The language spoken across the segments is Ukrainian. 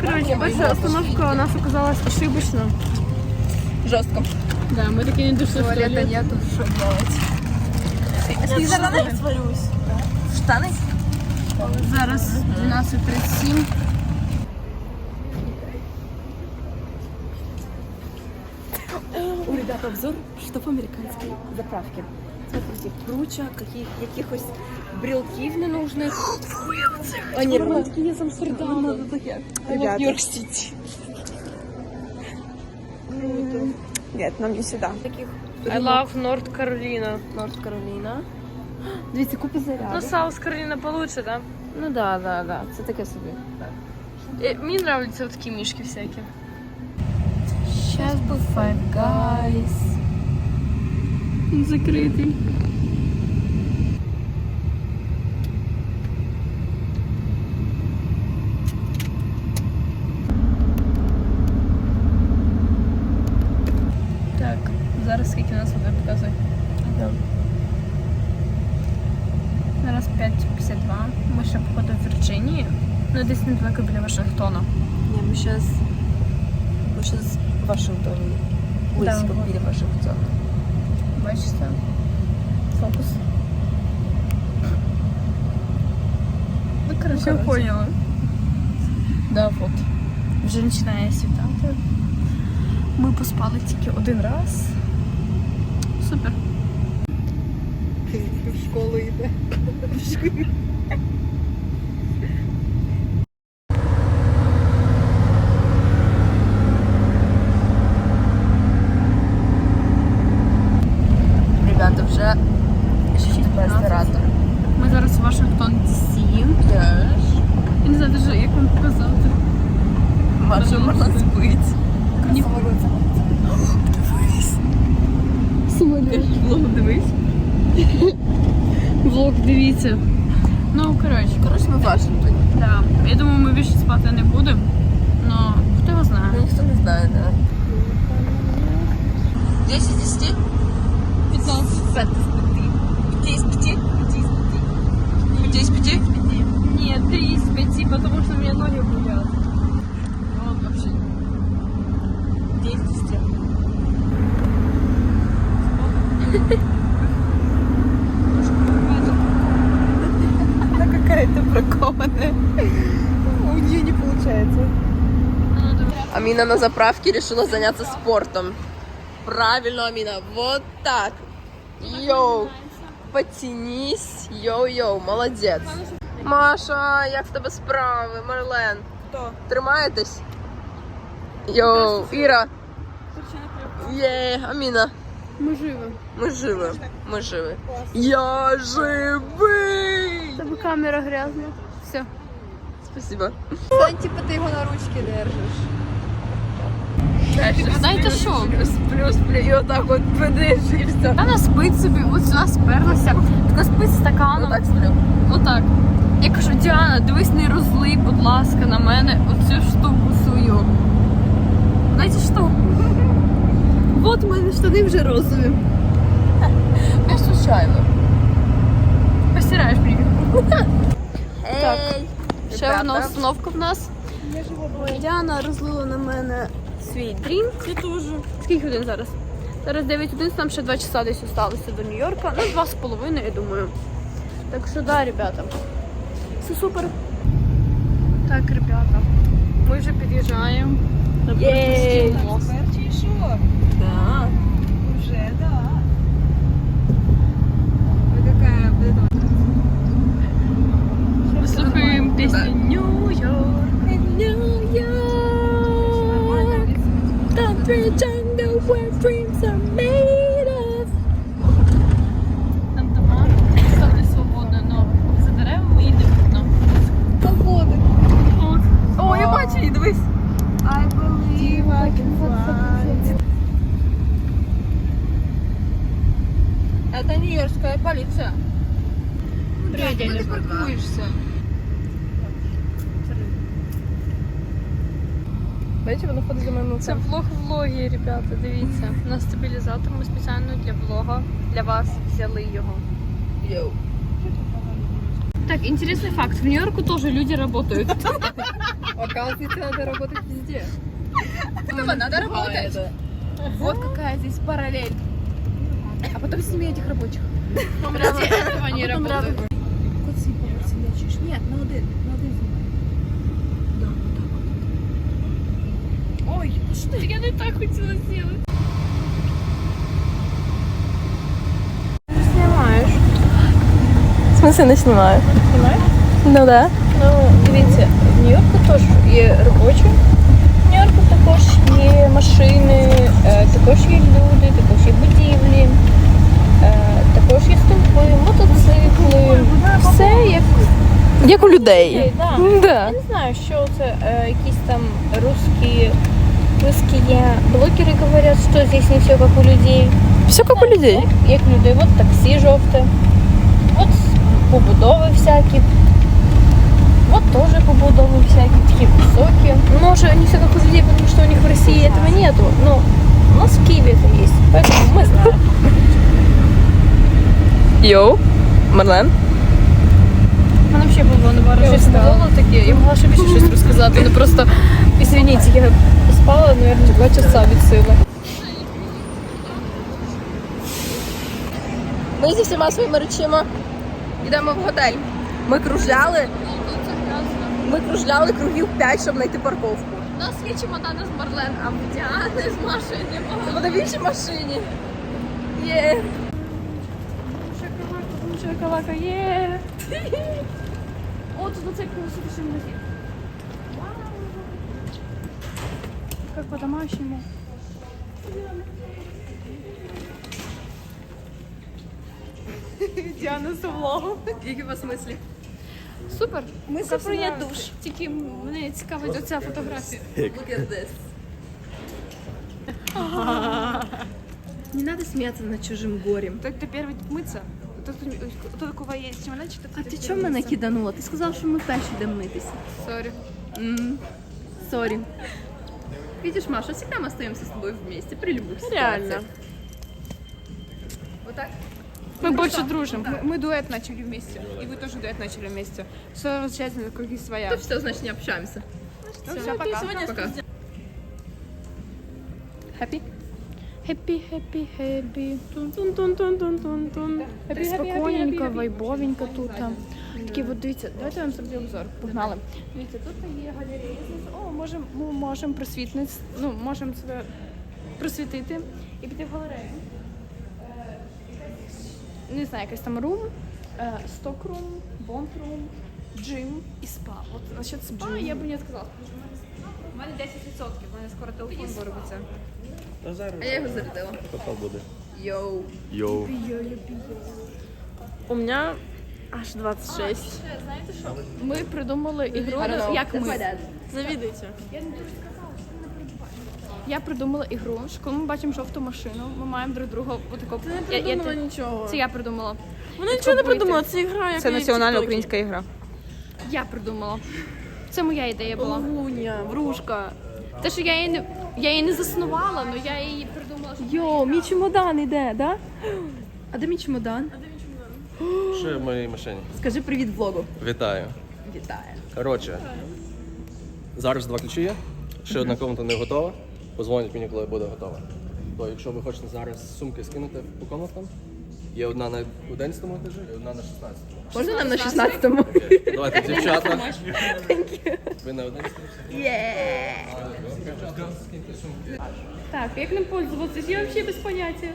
Короче, перша остановка у нас оказалась ошибочно. Жорстко. Да, мы таки не дошли в туалет. нету, що делать? Я штани сварюсь. Штани? Зараз 12.37. У обзор, что в американской заправке. Смотрите, круча, каких, якихось брелків ненужних. А ні, такі з Амстердама. Ребята. Нью-Йорк-Сити. Нет, нам не сюда. Таких I love North Carolina. Норт Кароліна. Дивіться, купи заряду. Ну, South Carolina получше, да? Ну да, да, да. Це таке собі. Е, Мені нравляться такі мішки всякі. Сейчас бы Five Guys. Закритий. Так, зараз скільки нас води показує? Зараз 5.52. Ми ще походу в Вірджинії. Ну, десь недалеко біля Вашингтона. Ні, ми зараз... Ми зараз Вашингтоні. Близько вот. біля Вашингтона. Бачите? Фокус. Ну, коротше, коротше. поняла. Да, вот. Вже починає світати. Ми поспали тільки один раз. Супер. В школу йде. 15. 5 из 5. 5 из 5. 5 из 5. 5 из 5. Нет, три из пяти, потому что у меня ноги болят. Вот вообще. 10 из 10. Она какая-то бракованная. У нее не получается. Амина на заправке решила заняться спортом. Правильно, Амина, вот так. Йоу, потянись. Йоу-йоу, молодець. Маша, як в тебе справи? Марлен. Хто? Тримаєтесь? Йоу, Іра. Є, Аміна. Мы живы. Ми живі. Ми живі. Я живий! Тебе камера грязная. Все. Спасибо. Стань, типа ты его на ручке держишь. Знаєте що? Плюс, плюс, і отак от і все. Вона спить собі, от сюди сперлася. Така спить стаканом. так сплю. Отак. Я кажу, Діана, дивись, не розлий, будь ласка, на мене оцю штуку свою. Знаєте що? От у мене штани вже розові. Я случайно. Постираєш мені. Так. Ще одна установка в нас. Діана розлила на мене свій дрінк. Я теж. Скільки годин зараз? Зараз 9 годин, нам ще 2 часа десь осталося до Нью-Йорка. Ну, два з половиною, я думаю. Так що да, ребята. Все супер. Так, ребята. Ми вже під'їжджаємо. Єй! Так. Перчий що? Да. Уже, да. факт. В Нью-Йорку тоже люди работают. Оказывается, надо работать везде. Думаю, надо работать. Вот какая здесь параллель. А потом сними этих рабочих. Ради этого не работают. Коці поверці лечиш. Ні, на один, на один знімай. Да, вот так вот. Ой, ну что Я не так хотіла зробити. В смысле не знімаю? Знімаю? Ну да. Ну, дивіться, в Нью-Йорку теж є робочі. В Нью-Йорку також є машини, е, також є люди, також є будівлі, е, також є стовпи, мотоцикли. Все як Як у людей. да. Да. Я не знаю, що це е, якісь там русські, русские блогери говорять, що здесь не все як у людей. Все як у людей. Як, як людей, от таксі жовте, от побудови всякі Вот тоже побудовы всякие, такие высокие. Может, не все как у людей, потому что у них в России этого нету. Но у нас в Киеве это есть, поэтому мы знаем. Йоу. Марлен. У мене взагалі було не пару щось сказала таке. Я могла ще більше щось розказати. Ну просто, извините, я спала, наверное, два часа від сили. Ми зі всіма своїми речима йдемо в готель. Ми кружляли. ми кружляли кругів 5, щоб знайти парковку. У нас є чемодани з Марлен, а в Діани з Машею немає. В іншій машині. Є. Шоколака, шоколака, є. О, тут оцей красивий магазин. Как по-домашнему. Діана з влогом. Які у вас мислі? Супер. Ми Поки прийнять все душ. Тільки мене цікавить оця фотографія. Look at this. Не надо смеяться над чужим горем. Тот, кто первый мыться, тот, кто, тот, у кого есть чемоданчик, тот, А кто ти первый чого мене мыться. киданула? Ти сказав, що ми перші йдемо митися. Сорі. Сорі. Видишь, Маша, всегда мы остаемся с тобой вместе при любых Реально. ситуациях. Вот так? Ми більше дружимо. Мы, мы дуэт начали вместе, и вы тоже дуэт начали вместе. Все замечательно, круги своя. То все, значит, не общаемся. Ну, все, пока. Пока. Happy? Хеппі, хеппі, хеппі. Тун-тун-тун-тун-тун-тун. Так спокійненько, вайбовенько тут. Такі от дивіться, давайте я вам зроблю обзор. Погнали. Дивіться, тут є галерея. О, можемо, ми можемо просвітниць, ну, можемо себе просвітити і піти в галерею. Не знаю, якась там рум, е, сток-рум, джим і спа. От насчет спа я б не сказала. У мене 10%, у мене скоро телефон виробиться. А я його зарядила. Хто буде? Йоу. Йоу. У мене аж 26. Знаєте що? Ми придумали ігру, ну, як ми. Завідуйте. Я придумала ігру, що коли ми бачимо жовту машину, ми маємо друг друга отако. Ти не придумала нічого. Це я придумала. Вона нічого не придумала, це ігра, яка Це є в національна українська ігра. Я придумала. Це моя ідея була. Луня, врушка. Те, що я її не я її не заснувала, але я її придумала. щоб- Йоу, мій чемодан іде, да? А де мій чемодан? Що є в моїй машині? Скажи привіт влогу. Вітаю. Вітаю. Коротше, зараз два ключі є. Ще одна комната не готова. Позвонять мені, коли буде готова. То якщо ви хочете зараз сумки скинути по комнатам, є одна на 11 етажі і одна на 16. Можна нам на 16-му? Окей. Давайте, дівчата. Ви на 11 Так, як ним пользуватися? Я взагалі без поняття.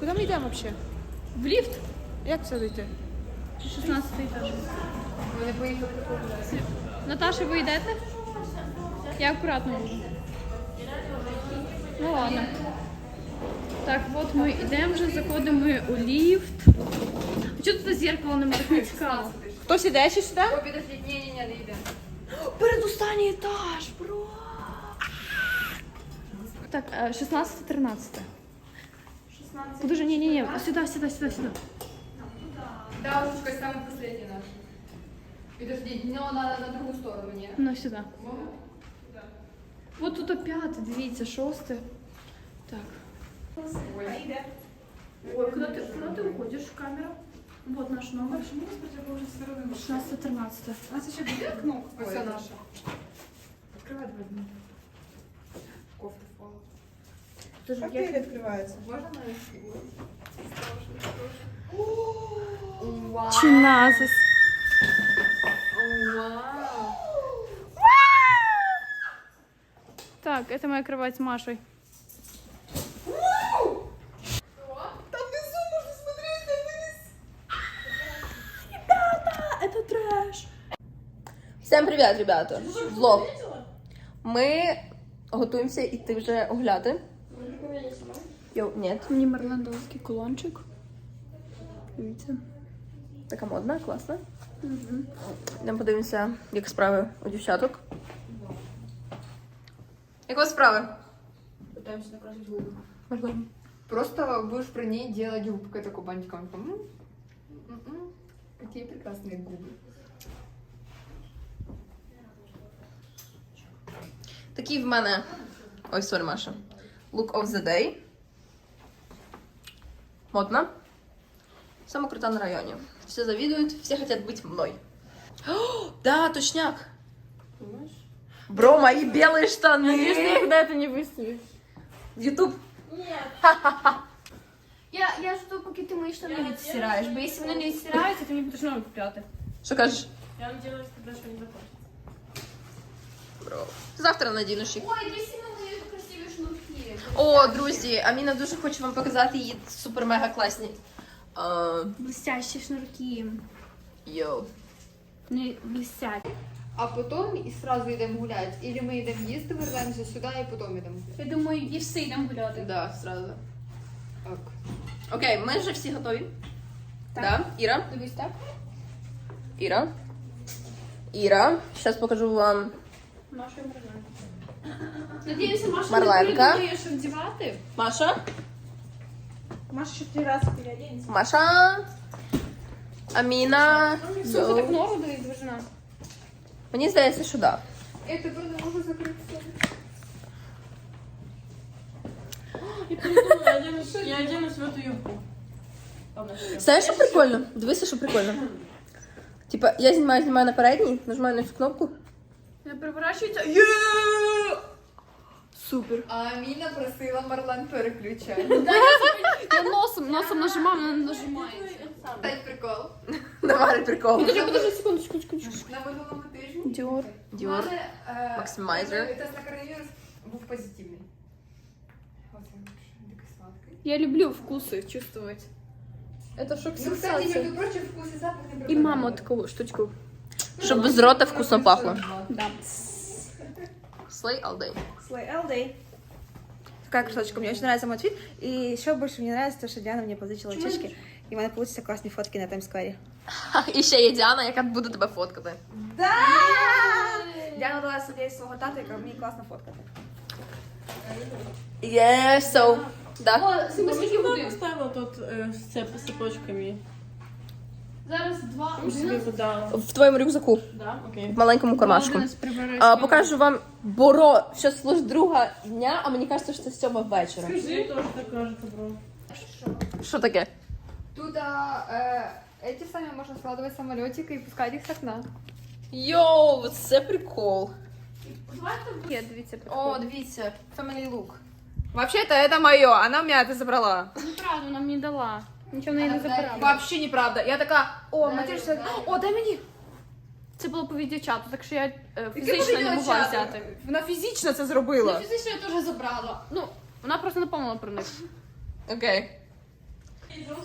Куди ми йдемо взагалі? В ліфт? Як це дійти? 16 етаж. Вони поїхали. Наташа, ви йдете? Я акуратно буду. Ну ладно. Так, от ми йдемо вже, заходимо у ліфт. А чого тут зеркало нема так не цікаво? Хтось іде ще сюди? Передостанній етаж, бро. Так, е, 16-13. 16. Подожди, ні, ні, ні, сюди, сюди, сюди, сюди. Да, ручкой самый последний наш. Подожди, но надо на другую сторону, нет? Ну, сюди. От тут п'яте, дивіться, шосте. Так. Ой, куди ти, куди ти уходиш в камеру? Вот наш номер. 16-13. У нас еще две кнопки. Все наше. Открывай два дня. Кофта впала. Тоже Как двери открываются? Можно на Чиназис. Так, это моя кровать с Машей. Там внизу можно смотреть, там вниз. Всім привіт, ребята! Влог. Ми готуємося йти вже огляди. Йоу, ні, Мені марландовський кулончик. Дивіться. така модна, класна. Йдемо подивимося, як справи у дівчаток. Як у вас справи? Пытаемся накрасить губы. Можливо. Просто будешь при ней делать губкой такой бантиком. М, м, м. Какие прекрасные губы. Такий в мене. Ой, сорі, Маша. Look of the day. Модно. Саме крута на районі. Все завидують, всі хотят бути мною. О, да, точняк. Бро, мои белые штаны. никогда это не выставишь. В YouTube. Я, я жду, поки ти мої штани відстираєш, бо якщо вони не відстираються, Ты мне будешь новый купляти. Що кажеш? Я надеялась, когда что не захочешь. Бро. Завтра надінеш їх. Ой, десь на мої красиві шнурки. О, друзі, Аміна дуже хоче вам показати її супер-мега класні. А, Блестящі шнурки. Йоу. Не блестят. А потом и сразу идем гулять. Или мы идем їсти, вернемося сюди і потім идем. Я думаю, і всі йдемо гуляти. Да, сразу. Так. Окей, ми вже всі готові. Да, Іра. Дивись, так? Іра. Іра. Зараз покажу вам. Маша і Марленка. Надіюся, Маша Марленка. не придумає, що вдівати. Маша. Маша еще три раза переоденется. Маша. Аміна. Слухай, Йоу. так нору дає движина. Мені здається, що да. Это тоже можно закрыться. Я оденусь, я оденусь в эту юбку. Знаєш, що прикольно? Дивися, що прикольно. Типа, я знімаю, знімаю на передній, нажимаю на цю кнопку. Я переворачиваюся. Супер. А Аміна просила Марлен переключати. Я носом, носом нажимаю, вона не нажимається. Дай прикол. Давай прикол. Подожди, подожди, секундочку, секундочку. На минулому тижні Діор. Діор. мене, е, Максимайзер. мене Тест на коронавірус був позитивний. Оце такий сладкий. Я люблю вкусы чувствовать. Это шок Ну, кстати, между прочим, вкус и запах не И пропадают. мама таку штучку. Щоб з рота вкусно пахло. Да. Slay all day. Slay all day. Такая красоточка. Мне очень нравится мой твит. И еще больше мне нравится то, что Диана мне позычила чашки. И у меня получится классные фотки на Таймскваре. Ха, І ще є Діана, яка буде тебе фоткати. Да! Диана дала себе свого татика, мне классно фоткати. Yeah, so. Да. О, скільки годин? Поставила тут э, с цеп- с цепочками. Зараз два. И себе куда? В твоєму рюкзаку, Да, окей. в маленькому кармашку. А, покажу вам Боро. Зараз лише друга дня, а мені кажеться, що це сьома вечора. Мне тоже так кажется, бро. Що таке? Тут а, э, эти сами можно складывать в самолетик и пускать их с окна. Йоу, це прикол. Є, дивіться. О, дивіться, family look. Вообще-то это мое, она у меня это забрала. Неправда, вона мені дала. Нічого в неї не забирала. Вообще неправда. Я така, о, материшся, о, дай мені. Це було по відеочату, так що я е, фізично не могла взяти. Вона фізично це зробила. Фізично я теж забрала. Ну, вона просто не помнила про них. Окей.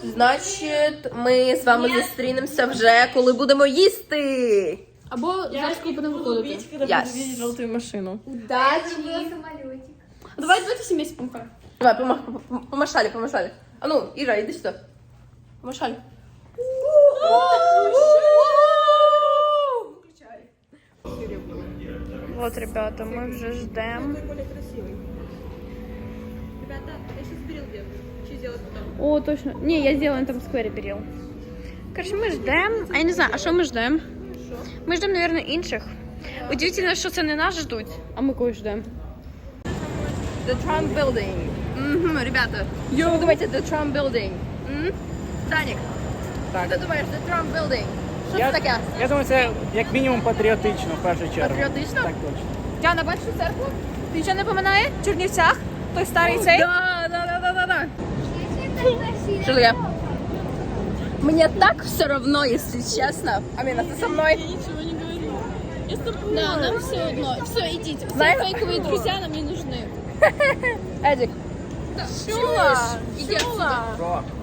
Значить, ми з вами зустрінемося вже, коли будемо їсти. Або зараз, коли будемо виходити. Видеть желтую машину. Удачи! самолетик. Давай давайте всі місяці помахаємо. Давай, помах, пом- помашали, помашали. А ну, Іра, іди сюди. Помашали. Вот, ребята, мы вже ждем. Более красивый. Ребята, я сейчас берил делаю. Что сделать потом? О, точно. Не, я сделаю на этом сквері беріл. Короче, ми ждем. А я не знаю, а що ми ждем? Ми ждем, наверное, інших. Удивительно, що це не нас ждуть, а ми когось ждем. The Trump Building. Угу, ребята. Що ви думаєте, The Trump Building? М? Санік, що ти думаєш, The Trump Building? Що це таке? Я думаю, це як мінімум патріотично в першу чергу. Патріотично? Так точно. Діана, бачиш цю церкву? Ти нічого не пам'ятає? В Чернівцях? Той старий цей? Да, да, да, да, да, да. Що таке? Мне так все равно, если честно. Амина, ты со мной? Ничего не говорю. Я с тобой. Да, нам все одно. Все, идите. Все Знаешь- фейковые друзья нам не нужны. Едік, Чула? Иди отсюда.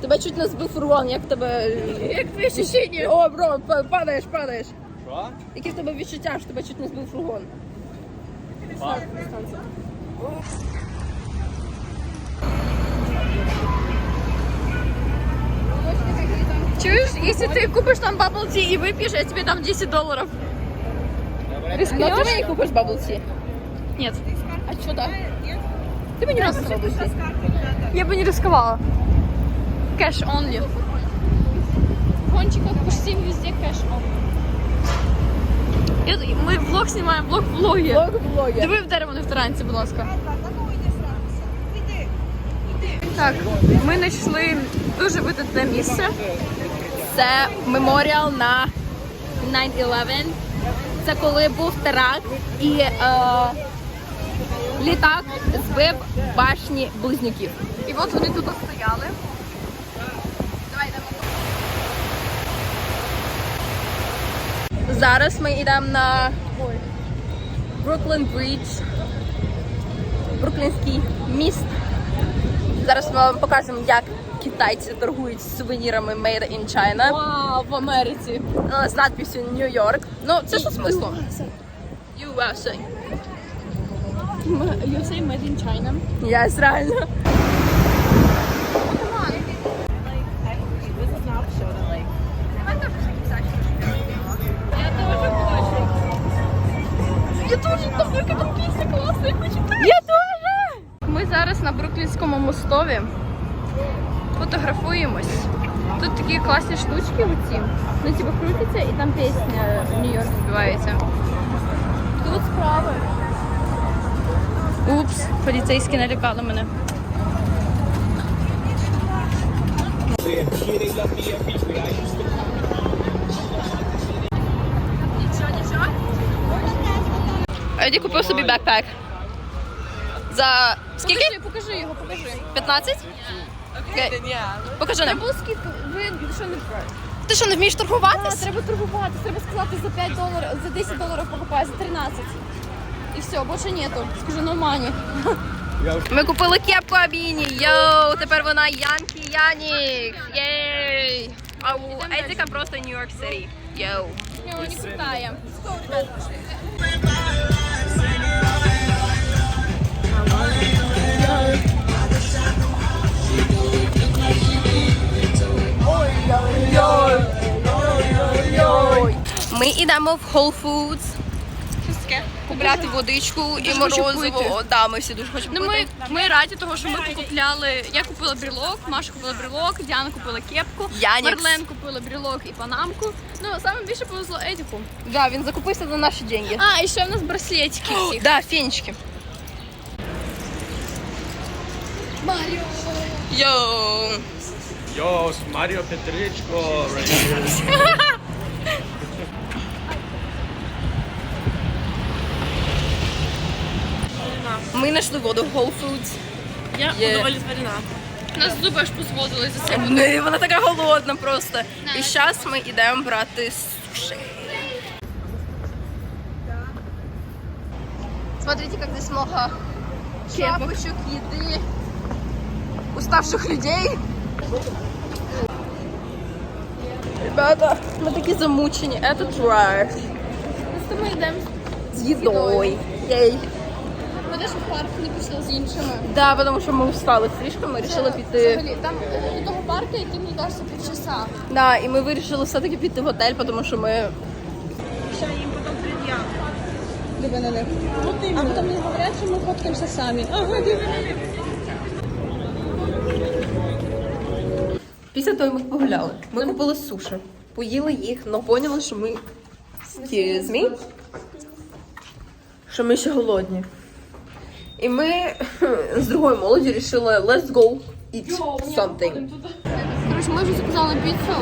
тебе чуть не збив фургон, як тебе... Як твої ощущения? О, бро, па- падаєш, падаєш. Що? Які в тебе відчуття, що тебе чуть не збив фургон? Чуєш, якщо ти купиш там bubble tea і вип'єш, я тобі дам 10 доларів. Но ты мне не купишь bubble tea. Нет. А что да? Ты бы не раз bubble tea. Я бы не рисковала. Cash only. В гонщиках почти везде кэш он. Я, ми влог знімаємо, влог в влогі. Блог в блоге. Диви в дерево не в таранці, будь ласка. Так, ми знайшли дуже видатне місце. Це меморіал на 9-11. Це коли був теракт і е, літак збив башні близнюків. І от вони тут стояли. Зараз ми йдемо на Бруклін Брідж, Бруклінський міст. Зараз ми вам покажемо, як китайці торгують сувенірами Made in China Вау, в Америці. е, з надписю New York. Ну, це що смислом? USA. You say made in China. Yes, реально. Я теж! Ми зараз на Бруклінському мостові. Фотографуємось. Тут такі класні штучки оці. Ну, типу, крутяться і там пісня Нью-Йорк співається. Тут справи. Упс, поліцейські налякали мене. Еді купив собі бекпек. За скільки? Покажи, покажи його, покажи. 15? Окей. Покажи нам. Був скидку, ви що не? Ти що, не вмієш торгуватись? Треба торгувати, треба сказати за 5 доларів, за 10 доларів покупай, за 13. І все, більше нету. Скажи, no money. Ми купили кепку Абіні. Йоу, тепер вона Янкі Янік. Єй. А у Едіка просто Нью-Йорк Сіті. Йоу. Не, не крутая. Ми йдемо в Whole Foods. Купляти водичку і морозиво. Да, ми всі дуже хочемо Ну, пити. ми, ми раді того, що ми покупляли. Я купила брілок, Маша купила брілок, Діана купила кепку, Янікс. Марлен купила брілок і панамку. Ну, саме більше повезло Едіку. Да, він закупився за наші деньги. А, і ще в нас браслетики всіх. Да, фенечки. Маріо. Йоу. Йо, Маріо Петричко. Ми знайшли воду в Whole Foods. Я Є. удовлетворена. Нас зуби аж позводили за це. Ну, вона така голодна просто. І зараз ми йдемо брати суші. Смотрите, как здесь много шапочек, еды, уставших людей. Ребята, ми такі замучені. Это треш. Просто ми йдемо. З їдою. Єй. Ми навіть в парк не пішли з іншими. Да, тому що ми устали слишком, ми вирішили піти. Взагалі, там е, до того парку, який мені кажеться півчаса. Да, і ми вирішили все-таки піти в готель, тому що ми Ще їм А потом мне говорят, что мы фоткаемся сами. Ага, диви. Після того ми погуляли. Ми купили суші, поїли їх, але поняли, що ми Excuse me? Що ми ще голодні. І ми з другої молоді вирішили let's go eat something. Короче, ми вже заказали піцу.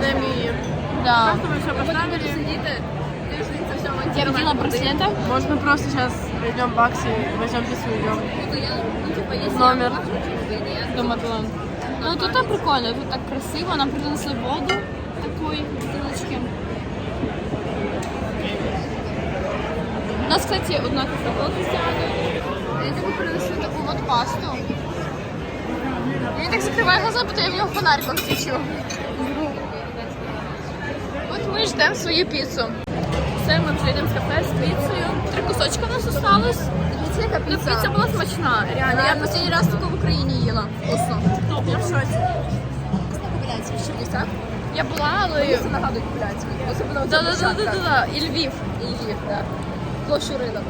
Де мій? Да. Я видела браслета. Можно просто сейчас пойдем в баксе, возьмем пиццу и идем. Номер. Дома Таиланд. Ну тут так прикольно, тут так красиво, нам принесли воду такої бутилочки. У нас, кстати, одна кофе Кристиана. І тобі принесли таку от пасту. Він так закриває глаза, бо я в нього фонариком свічу. От ми ждемо свою піцу. Все, ми вже йдемо в кафе з піцею. Три кусочки у нас осталось. Ну, піца була смачна, реально. Я останній раз таку в Україні їла. Вкусно. Я в шоці. Я була, але... Це нагадують Кобиляцьку. Особливо да, да, да, да, да, І Львів. І Львів, так. Площу ринок.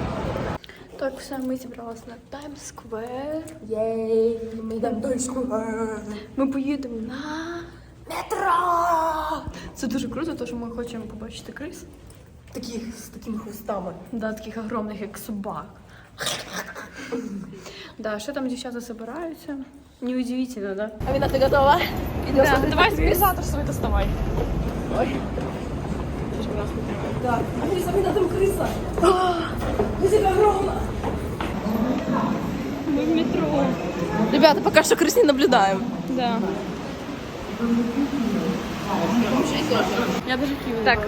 Так, все, ми зібралися на Таймс-сквер. Єй, ми йдемо до Таймс-сквер. Ми поїдемо на метро. Це дуже круто, тому що ми хочемо побачити крис. Таких з такими хвостами. Да, таких огромних, як собак. Да, що там дівчата збираються? Неудивительно, да? Аміна, ти готова? Да, давай списатор свій доставай. Так. Аміна, Аміна, там криса. Криса огромна. Ми в метро. Ребята, пока что крыс не наблюдаем. Да. Я даже Києві. Так,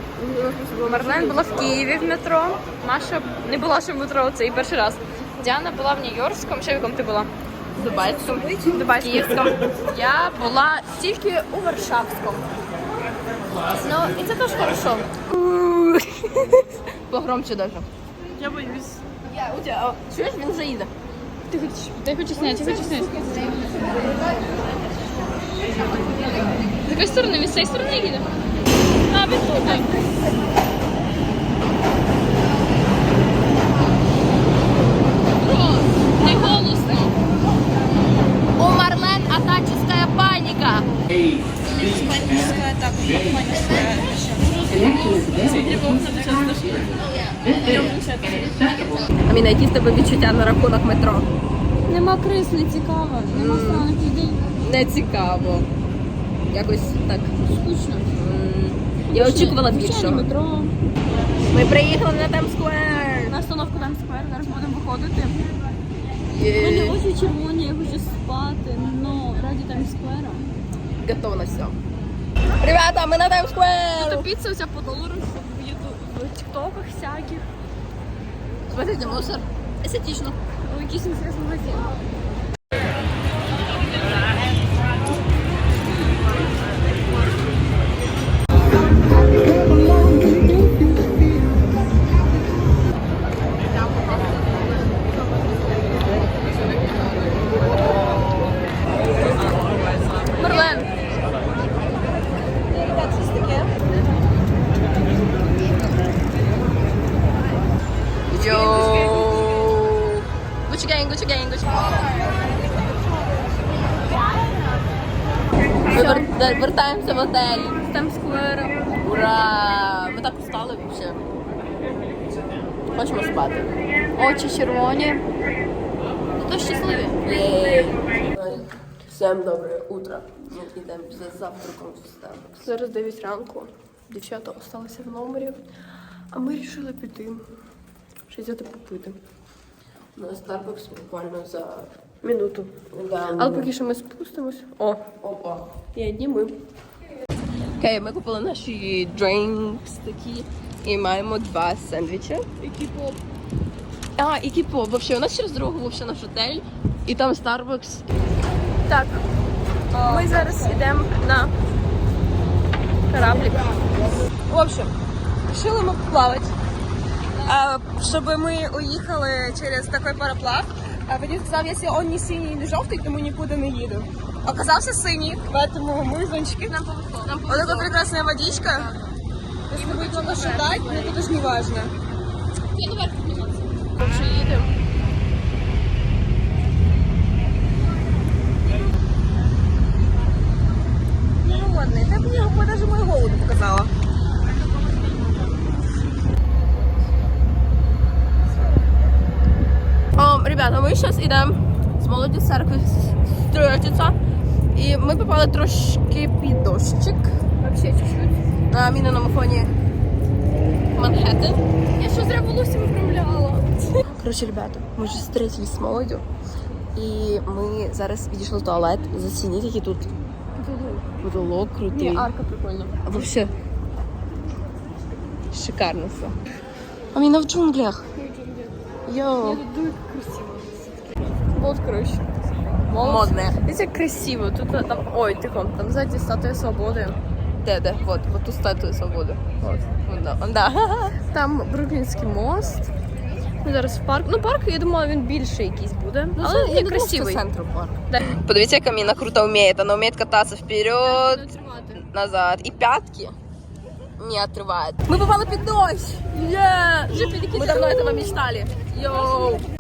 Марлен була в Києві в метро. Маша не була ще в метро, це і перший раз. Діана була в Нью-Йоркському. Ще в якому ти була? Дубайськом. Дубайському. Київському. Я була тільки у Варшавському. Ну, і це теж хорошо. Погромче даже. Я боюсь. Я, у тебя, чуєш, він вже їде. Ти хочеш, ти хочеш зняти, ти хочеш зняти. З якої сторони? Він з цієї сторони їде? А, він тут. не голосно. У Марлен атаческая паника. Аміна, які в тебе відчуття на рахунок метро? Нема крис, не цікаво. Нема странних людей. Не цікаво. Якось так. Скучно. Я очікувала більшого. Ми приїхали на Таймс-сквер. На остановку там сквер, зараз будемо виходити. Є. очі червоні, я хочу спати, но раді таймсквера. Готова на все. Ребята, ми на Та Таймс-сквер. піца вся по долару в в тіктоках всяких. Смотрите, мусор. Естетично. Ой, якийсь інтересний магазин. Вертаємося в. Ура! Ми так устали взагалі. Хочемо спати. Очі червоні. Зато щасливі. Всем доброе утро. Ми йдемо за завтраком в Starbucks. Зараз 9 ранку. Дівчата залишилися в номері, а ми вирішили піти. Щось взяти попити. На Starbucks буквально за Минуту. да, Але поки що ми спустимось. О, Опа. і одні ми. Окей, ми купили наші drinks такі і маємо два сендвічі. І кіп-поп. А, і кіпо. Вообще, у нас через дорогу вообще наш отель, і там Starbucks. Так, ми зараз йдемо на кораблик. В общем, решили мы плавать, а, чтобы мы уехали через такой пароплав. А водитель сказал, если он не синий или желтый, то мы никуда не едем. Оказался синий, поэтому мы зонтики. Нам повезло. Нам Вот такая прекрасная водичка. Если будет кто-то шатать, но это даже не важно. Вже їдемо. Голодный. Ты мне его даже мою голову показала. О, ребят, Ребята, ми зараз йдемо з молоді церкви встретиться. І ми попали трошки під дощик. Вообще чуть-чуть. На міненому фоні Манхеттен. Я що зря волоссям вправляла. Коротше, ребята, ми вже зустрілись з молоддю. І ми зараз підійшли в туалет. Зацініть, який тут потолок крутий. арка прикольна. Вообще шикарно все. А мені в джунглях. Йоу. Вот, коротше. Модне. Дивіться, як красиво. Тут а, там. Ой, тихо, там ззаді статуя свободи. Де, де? Вот, вот ту статую свободи. Вот. Вон, да. Вон, да. Там Бруклінський мост. Ми зараз в парк. Ну, парк, я думала, він більший якийсь буде. Ну, Але є красивий. центру парк. Да. Подивіться, як Аміна круто вміє. Вона вміє кататися вперед, назад. І п'ятки не отрывает. Ми попали під дощ! Є! Ми давно этого мечтали. Йоу!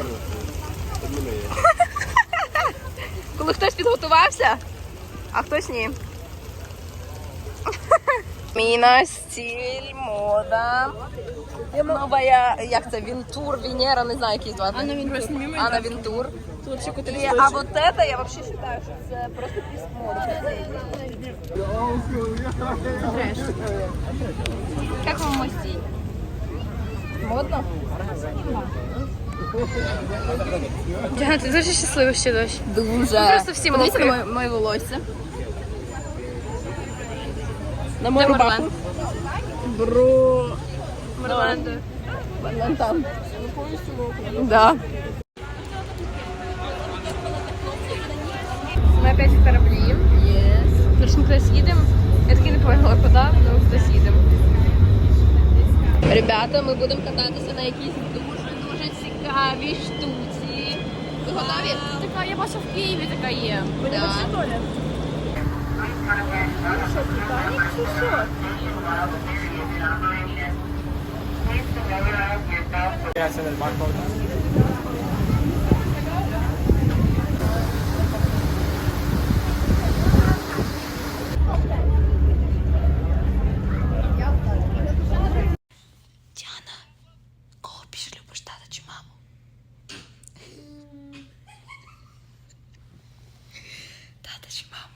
Коли хтось підготувався, а хтось ні. Міна, стиль, мода. Новая, як це, Вінтур, Венера, не знаю, як її звати. Анна Вінтур. Анна Вінтур. А вот это, я вообще считаю, що це просто піс моди. Как вам мой стиль? Модно? Діана, ти дуже щаслива ще дощ. Дуже. просто всі Подивіться мокрі. на моє, моє волосся. На Де мою рубаху. Марлен? Бро. Марлен. Вон там. Да. Ми опять в кораблі. Yes. Короче, ми кудись їдемо. Я таки не поняла, куди, але кудись їдемо. Ребята, ми будемо кататися на якійсь дуже-дуже штуці. Ви готові? Така, я бачу в Києві така є. Да. Grazie del barcode. Тата чи маму,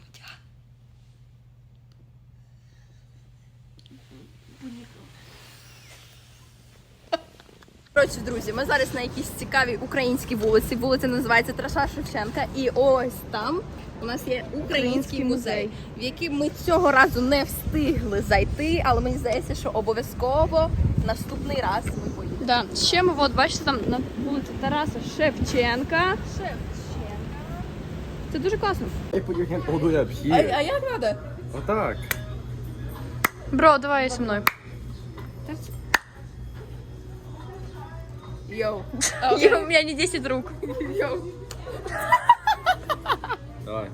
Коротше, друзі, ми зараз на якійсь цікавій українській вулиці. Вулиця називається Тараса Шевченка. І ось там у нас є український музей, в який ми цього разу не встигли зайти, але мені здається, що обов'язково наступний раз ми поїдемо. Да. Ще ми, от, бачите, там на вулиці Тараса Шевченка. Шевченка. Це дуже класно. А, а як надо? Отак. Бро, давай зі мною. Йоу. У мене не 10 рук. Давай.